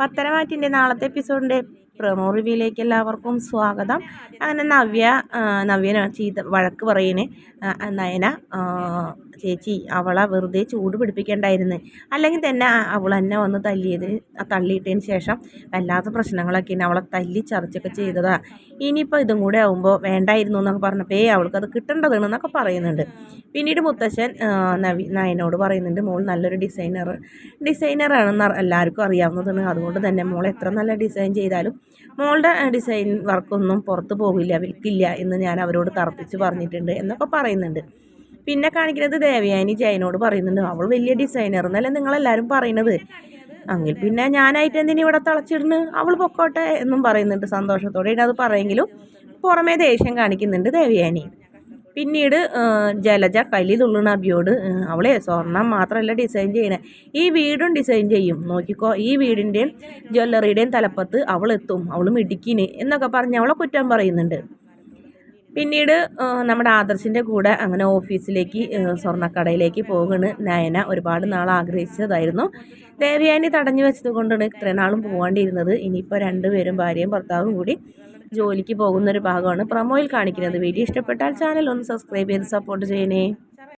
പത്തരമാറ്റിന്റെ നാളത്തെ എപ്പിസോഡിന്റെ പ്രൊമോ റിവ്യൂയിലേക്ക് എല്ലാവർക്കും സ്വാഗതം. അങ്ങനെ നവ്യ നവ്യന ചീത്ത വഴക്ക് പറയണേ. നയന ചേച്ചി അവളെ വെറുതെ ചൂട് പിടിപ്പിക്കേണ്ടായിരുന്നു. അല്ലെങ്കിൽ തന്നെ അവൾ എന്നെ വന്ന് തല്ലിയത് തള്ളിയിട്ടതിന് ശേഷം വല്ലാത്ത പ്രശ്നങ്ങളൊക്കെ അവളെ തല്ലി ചർച്ചയൊക്കെ ചെയ്തതാ. ഇനിയിപ്പോൾ ഇതും കൂടെ ആകുമ്പോൾ വേണ്ടായിരുന്നു എന്നൊക്കെ പറഞ്ഞപ്പോൾ ഏ അവൾക്കത് കിട്ടേണ്ടതാണ് എന്നൊക്കെ പറയുന്നുണ്ട്. പിന്നീട് മുത്തശ്ശൻ നവി നയനോട് പറയുന്നുണ്ട് മോൾ നല്ലൊരു ഡിസൈനർ ഡിസൈനറാണെന്ന് എല്ലാവർക്കും അറിയാവുന്നതാണ്. അതുകൊണ്ട് തന്നെ മോൾ എത്ര നല്ല ഡിസൈൻ ചെയ്താലും മോളുടെ ഡിസൈൻ വർക്കൊന്നും പുറത്ത് പോകില്ല വിൽക്കില്ല എന്ന് ഞാൻ അവരോട് തർപ്പിച്ച് പറഞ്ഞിട്ടുണ്ട് എന്നൊക്കെ പറയുന്നുണ്ട്. പിന്നെ കാണിക്കുന്നത് ദേവയാനി ജയനോട് പറയുന്നുണ്ട് അവൾ വലിയ ഡിസൈനർ എന്നല്ലേ നിങ്ങളെല്ലാവരും പറയുന്നത് അങ്ങിൽ പിന്നെ ഞാനായിട്ട് എന്തിനു ഇവിടെ തളച്ചിടുന്നു അവൾ പൊക്കോട്ടെ എന്നും പറയുന്നുണ്ട് സന്തോഷത്തോടെ. അത് പറയെങ്കിലും പുറമേ ദേഷ്യം കാണിക്കുന്നുണ്ട് ദേവയാനി. പിന്നീട് ജലജ കലി തുള്ളണ അബിയോട് അവളെ സ്വർണം മാത്രമല്ല ഡിസൈൻ ചെയ്യണേ. ഈ വീടും ഡിസൈൻ ചെയ്യും. നോക്കിക്കോ ഈ വീടിന്റെയും ജ്വല്ലറിയുടെയും തലപ്പത്ത് അവൾ എത്തും അവൾ മിടിക്കിന് എന്നൊക്കെ പറഞ്ഞ് അവളെ കുറ്റം പറയുന്നുണ്ട്. പിന്നീട് നമ്മുടെ ആദർശിന്റെ കൂടെ അങ്ങനെ ഓഫീസിലേക്ക് സ്വർണക്കടയിലേക്ക് പോകണ് നയന. ഒരുപാട് നാൾ ആഗ്രഹിച്ചതായിരുന്നു. ദേവയാനി തടഞ്ഞു വെച്ചത് കൊണ്ടാണ് ഇത്രയും നാളും പോകേണ്ടിയിരുന്നത് ഇനിയിപ്പോൾ രണ്ടുപേരും ഭാര്യയും ഭർത്താവും കൂടി ജോലിക്ക് പോകുന്നൊരു ഭാഗമാണ്. പ്രൊമോയിൽ കാണിക്കുന്നത്. വീഡിയോ ഇഷ്ടപ്പെട്ടാൽ ചാനൽ ഒന്ന് സബ്സ്ക്രൈബ് ചെയ്ത് സപ്പോർട്ട് ചെയ്യണേ.